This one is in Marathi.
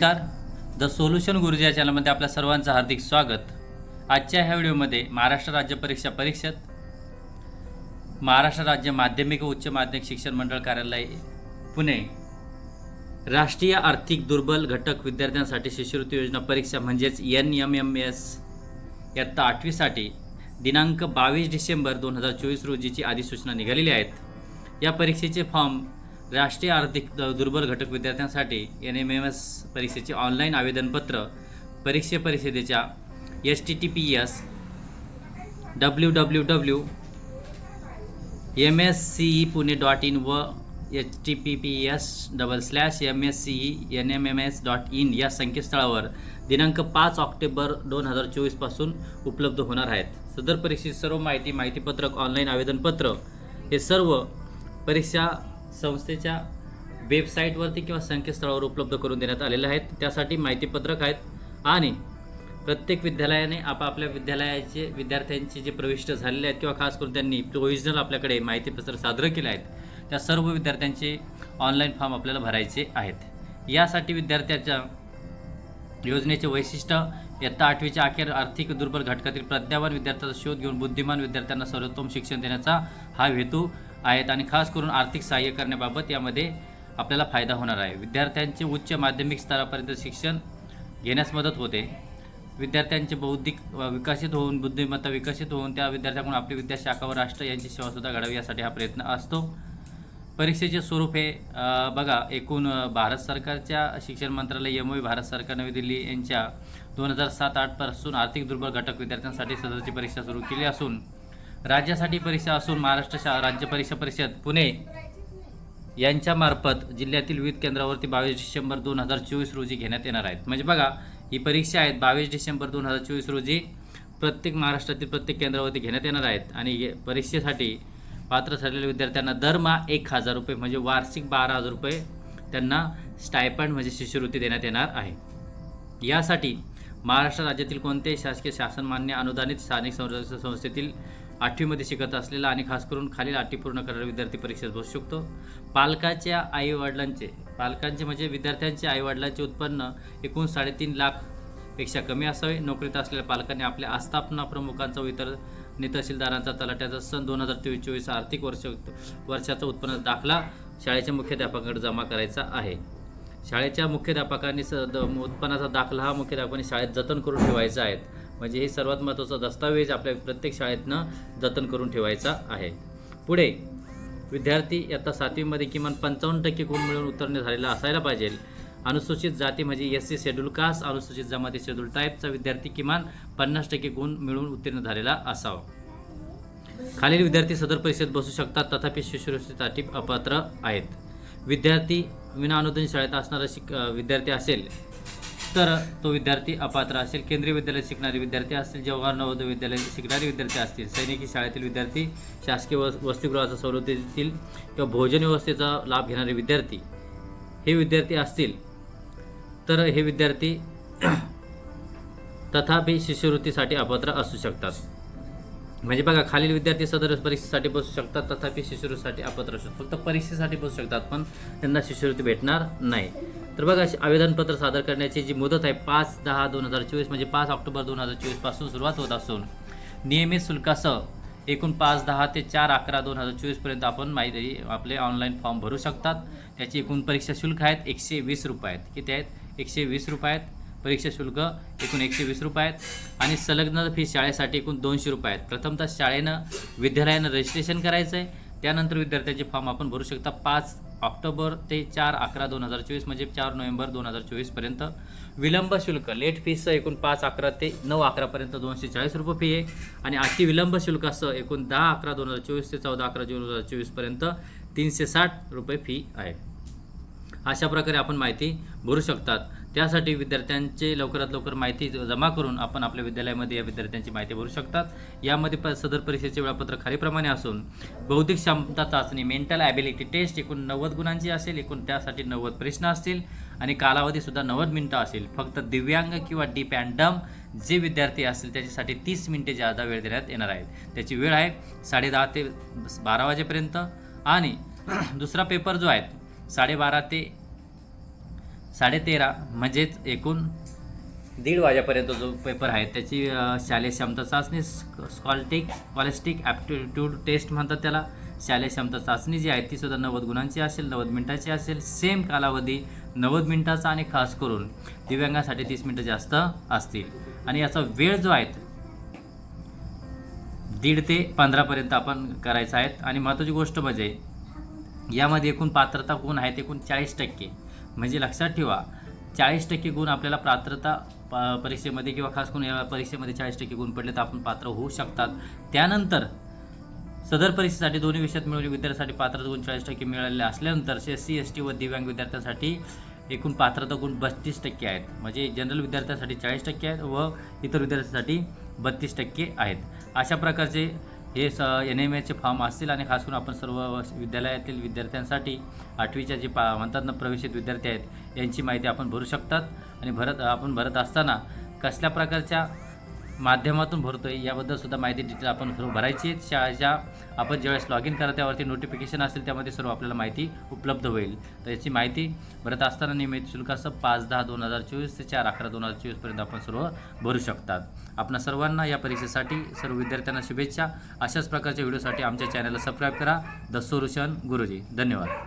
नमस्कार. द सोल्युशन गुरुजी चॅनलमध्ये आपल्या सर्वांचं हार्दिक स्वागत. आजच्या ह्या व्हिडिओमध्ये महाराष्ट्र राज्य परीक्षा परीक्षेत महाराष्ट्र राज्य माध्यमिक व उच्च माध्यमिक शिक्षण मंडळ कार्यालय पुणे राष्ट्रीय आर्थिक दुर्बल घटक विद्यार्थ्यांसाठी शिष्यवृत्ती योजना परीक्षा म्हणजेच एन एम एम एस इयत्ता आठवीसाठी दिनांक बावीस डिसेंबर दोन हजार चोवीस रोजीची अधिसूचना निघालेली आहेत. या परीक्षेचे फॉर्म राष्ट्रीय आर्थिक दुर्बल घटक विद्यार्थ्यांसाठी एन एम एम एस परीक्षेचे ऑनलाईन आवेदनपत्र परीक्षे परिषदेच्या S T T P S W W W M S C E Pune dot in व H T P P S double slash M S C E N M M S dot in या संकेतस्थळावर दिनांक पाच ऑक्टोबर दोन हजार चोवीसपासून उपलब्ध होणार आहेत. सदर परीक्षेची सर्व माहिती माहितीपत्रक ऑनलाईन आवेदनपत्र हे सर्व परीक्षा संस्थेच्या वेबसाईटवरती किंवा संकेतस्थळावर उपलब्ध करून देण्यात आलेले आहेत. त्यासाठी माहितीपत्रक आहेत आणि प्रत्येक विद्यालयाने आपापल्या विद्यालयाचे विद्यार्थ्यांचे जे प्रविष्ट झालेले आहेत किंवा खास करून त्यांनी प्रोविजनल आपल्याकडे माहितीपत्र सादर केले आहेत त्या सर्व विद्यार्थ्यांचे ऑनलाईन फॉर्म आपल्याला भरायचे आहेत. यासाठी विद्यार्थ्याच्या योजनेचे वैशिष्ट्य इयत्ता आठवीच्या अखेर आर्थिक दुर्बल घटकातील प्रज्ञावान विद्यार्थ्याचा शोध घेऊन बुद्धिमान विद्यार्थ्यांना सर्वोत्तम शिक्षण देण्याचा हा हेतू आहेत आणि खास करून आर्थिक सहाय्य करण्याबाबत यामध्ये आपल्याला फायदा होणार आहे. विद्यार्थ्यांचे उच्च माध्यमिक स्तरापर्यंत शिक्षण घेण्यास मदत होते. विद्यार्थ्यांचे बौद्धिक विकसित होऊन बुद्धिमत्ता विकसित होऊन त्या विद्यार्थ्याकडून आपली विद्याशाखा व राष्ट्र यांची सेवासुद्धा घडावी यासाठी हा प्रयत्न असतो. परीक्षेचे स्वरूप हे बघा एकूण भारत सरकारच्या शिक्षण मंत्रालय एम भारत सरकार नवी दिल्ली यांच्या दोन हजार सात आठपासून आर्थिक दुर्बल घटक विद्यार्थ्यांसाठी सदरची परीक्षा सुरू केली असून राज्यासाठी परीक्षा असून महाराष्ट्र शा राज्य परीक्षा परिषद पुणे यांच्यामार्फत जिल्ह्यातील विविध केंद्रावरती बावीस डिसेंबर दोन हजार चोवीस रोजी घेण्यात येणार आहेत. म्हणजे बघा ही परीक्षा आहेत. बावीस डिसेंबर दोन हजार चोवीस रोजी प्रत्येक महाराष्ट्रातील प्रत्येक केंद्रावरती घेण्यात येणार आहेत. आणि परीक्षेसाठी पात्र ठरलेल्या विद्यार्थ्यांना दरमहा एक हजार रुपये म्हणजे वार्षिक बारा हजार रुपये त्यांना स्टायपंड म्हणजे शिष्यवृत्ती देण्यात येणार आहे. यासाठी महाराष्ट्र राज्यातील कोणत्याही शासकीय शासनमान्य अनुदानित स्थानिक संरक्षण संस्थेतील आठवीमध्ये शिकत असलेला आणि खास करून खालील आठवी पूर्ण करणारा विद्यार्थी परीक्षेत बसू शकतो. पालकाच्या आईवडिलांचे पालकांचे म्हणजे विद्यार्थ्यांचे आईवडिलांचे उत्पन्न एकूण साडेतीन लाखपेक्षा कमी असावे. नोकरीत असलेल्या पालकांनी आपल्या आस्थापना प्रमुखांचा व इतर तहसीलदारांचा तलाट्याचा सन दोन हजार तेवीस चोवीस आर्थिक वर्ष वर्षाचा उत्पन्न दाखला शाळेच्या मुख्याध्यापकाकडे जमा करायचा आहे. शाळेच्या मुख्याध्यापकांनी स द उत्पन्नाचा दाखला हा मुख्याध्यापकांनी शाळेत जतन करून ठेवायचा आहे. म्हणजे हे सर्वात महत्त्वाचा दस्तावेज आपल्या प्रत्येक शाळेतनं जतन करून ठेवायचा आहे. पुढे विद्यार्थी इयत्ता सातवीमध्ये किमान पंचावन्न टक्के गुण मिळवून उत्तीर्ण झालेला असायला पाहिजे. अनुसूचित जाती म्हणजे एस सी शेड्यूल कास्ट अनुसूचित जमाती शेड्यूल टाईपचा विद्यार्थी किमान पन्नास टक्के गुण मिळवून उत्तीर्ण झालेला असावा. खालील विद्यार्थी सदर परीक्षेत बसू शकतात तथापि शिष्यवृत्तीसाठी अपात्र आहेत. विद्यार्थी विनाअनुदानित शाळेत असणारा शिक विद्यार्थी असेल तर तो विद्यार्थी अपात्र असेल. केंद्रीय विद्यालयात शिकणारे विद्यार्थी असतील जवाहर नवोदय विद्यालयात शिकणारे विद्यार्थी असतील. सैनिकी शाळेतील विद्यार्थी शासकीय वस वसतिगृहाचा सवलतीतील किंवा भोजन व्यवस्थेचा लाभ घेणारे विद्यार्थी हे विद्यार्थी असतील. तर हे विद्यार्थी तथापि शिष्यवृत्तीसाठी अपात्र असू शकतात. म्हणजे बघा खालील विद्यार्थी सदर परीक्षेसाठी बसू शकतात तथापि शिष्यवृत्तीसाठी अपात्र असू फक्त परीक्षेसाठी बसू शकतात पण त्यांना शिष्यवृत्ती भेटणार नाही. तर बघा आवेदनपत्र सादर करण्याची जी मुदत आहे पाच दहा दोन हजार चोवीस म्हणजे पाच ऑक्टोबर दोन हजार चोवीसपासून सुरुवात होत असून नियमित शुल्कासह एकूण पाच दहा ते चार अकरा दोन हजार चोवीसपर्यंत आपण माहिती आपले ऑनलाईन फॉर्म भरू शकतात. त्याची एकूण परीक्षा शुल्क आहेत एकशे वीस रुपये आहेत. किती आहेत? एकशे वीस रुपये आहेत. परीक्षा शुल्क एकूण एकशे वीस रुपये आहेत. आणि संलग्न फी शाळेसाठी एकूण दोनशे रुपये आहेत. प्रथमतः शाळेनं विद्यालयानं रजिस्ट्रेशन करायचं आहे त्यानंतर विद्यार्थ्याचे फॉर्म आपण भरू शकता पाच ऑक्टोबर ते चार अकरा दोन हजार चोवीस म्हणजे चार नोव्हेंबर दोन हजार चोवीसपर्यंत विलंब शुल्क लेट फीसचं एकूण पाच अकरा ते नऊ अकरापर्यंत दोनशे चाळीस रुपये फी आहे. आणि अति विलंब शुल्कासह एकूण दहा अकरा दोन हजार चोवीस ते चौदा अकरा दोन हजार चोवीसपर्यंत तीनशे साठ रुपये फी आहे. अशा प्रकारे आपण माहिती भरू शकतात. त्यासाठी विद्यार्थ्यांचे लवकरात लवकर माहिती जमा करून आपण आपल्या विद्यालयामध्ये या विद्यार्थ्यांची माहिती भरू शकतात. यामध्ये प सदर परीक्षेचे वेळापत्रक खालीप्रमाणे असून बौद्धिक क्षमता चाचणी मेंटल ॲबिलिटी टेस्ट एकूण नव्वद गुणांची असेल एकूण त्यासाठी नव्वद प्रश्न असतील आणि कालावधीसुद्धा नव्वद मिनटं असेल. फक्त दिव्यांग किंवा डीप अँड डम जे विद्यार्थी असतील त्याच्यासाठी तीस मिनिटे जादा वेळ देण्यात येणार आहे त्याची वेळ आहे साडेदहा ते बारा वाजेपर्यंत आणि दुसरा पेपर जो आहे साडेबारा ते साडेतेरा म्हणजेच एकूण दीड वाजेपर्यंत जो पेपर आहे त्याची शालेय क्षमता चाचणी स्कॉलटिक स्कॉलिस्टिक ॲप्टिट्यूड टेस्ट म्हणतात त्याला. शालेय क्षमता चाचणी जी आहे ती सुद्धा नव्वद गुणांची असेल नव्वद मिनिटाची असेल. सेम कालावधी नव्वद मिनिटाचा आणि खास करून दिव्यांगासाठी तीस मिनटं जास्त असतील. आणि याचा वेळ जो आहे दीड ते पंधरापर्यंत आपण करायचा आहे. आणि महत्त्वाची गोष्ट म्हणजे यामध्ये एकूण पात्रता गुण आहेत एकूण चाळीस टक्के. म्हणजे लक्षात ठेवा चाळीस टक्के गुण आपल्याला पात्रता प- परीक्षेमध्ये किंवा खास करून या परीक्षेमध्ये चाळीस टक्के गुण पडले तर आपण पात्र होऊ शकतात. त्यानंतर सदर परीक्षेसाठी दोन्ही विषयात मिळवले विद्यार्थ्यांसाठी पात्रता गुण चाळीस टक्के मिळालेले असल्यानंतर एस सी एस टी व दिव्यांग विद्यार्थ्यांसाठी एकूण पात्रता गुण बत्तीस टक्के आहेत. म्हणजे जनरल विद्यार्थ्यांसाठी चाळीस टक्के आहेत व इतर विद्यार्थ्यांसाठी बत्तीस टक्के आहेत. अशा प्रकारचे हे स एन एम एचे फॉर्म असतील आणि खास करून आपण सर्व विद्यालयातील विद्यार्थ्यांसाठी आठवीच्या जे पा म्हणतात ना प्रवेशित विद्यार्थी आहेत यांची माहिती आपण भरू शकतात. आणि भरत आपण भरत असताना कसल्या प्रकारच्या माध्यमातून भरतोय. याबद्दल सुद्धा माहिती डिटेल आपण सर्व भरायची आहे. शाळेच्या आपण ज्यावेळेस लॉग इन करा त्यावरती नोटिफिकेशन असेल त्यामध्ये सर्व आपल्याला माहिती उपलब्ध होईल. तर याची माहिती भरत असताना नियमित शुल्क असं पाच दहा दोन हजार चोवीस ते चार अकरा दोन हजार चोवीसपर्यंत आपण सर्व भरू शकतात. आपणा सर्वांना या परीक्षेसाठी सर्व विद्यार्थ्यांना शुभेच्छा. अशाच प्रकारच्या व्हिडिओसाठी आमच्या चॅनलला सबस्क्राईब करा. द सोल्युशन गुरुजी. धन्यवाद.